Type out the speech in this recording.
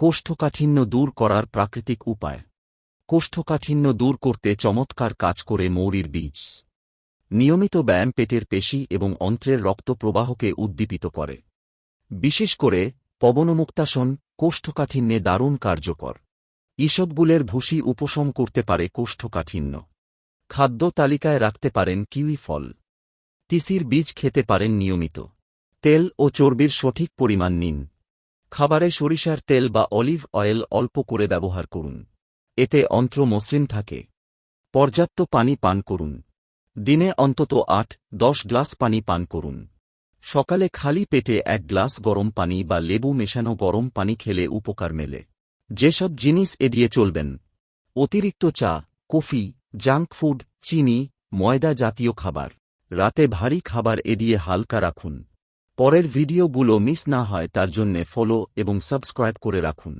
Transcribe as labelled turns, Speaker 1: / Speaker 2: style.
Speaker 1: কোষ্ঠকাঠিন্য দূর করার প্রাকৃতিক উপায়। কোষ্ঠকাঠিন্য দূর করতে চমৎকার কাজ করে মৌরির বীজ। নিয়মিত ব্যায়াম পেটের পেশি এবং অন্ত্রের রক্ত প্রবাহকে উদ্দীপিত করে। বিশেষ করে পবনমুক্তাসন কোষ্ঠকাঠিন্যে দারুণ কার্যকর। ইসবগুলের ভুসি উপশম করতে পারে কোষ্ঠকাঠিন্য। খাদ্য তালিকায় রাখতে পারেন কিউই ফল। তিসির বীজ খেতে পারেন নিয়মিত। তেল ও চর্বির সঠিক পরিমাণ নিন। খাবারে সরিষার তেল বা অলিভ অয়েল অল্প করে ব্যবহার করুন। এতে অন্ত্র মসৃণ থাকে। পর্যাপ্ত পানি পান করুন। দিনে অন্তত আট, দশ গ্লাস পানি পান করুন। সকালে খালি পেটে এক গ্লাস গরম পানি বা লেবু মেশানো গরম পানি খেলে উপকার মেলে। যেসব জিনিস এড়িয়ে চলবেন। অতিরিক্ত চা, কফি, জাঙ্ক ফুড, চিনি, ময়দা জাতীয় খাবার। রাতে ভারী খাবার এড়িয়ে হালকা রাখুন। পরের ভিডিওগুলো মিস না হয় তার জন্যে ফলো এবং সাবস্ক্রাইব করে রাখুন।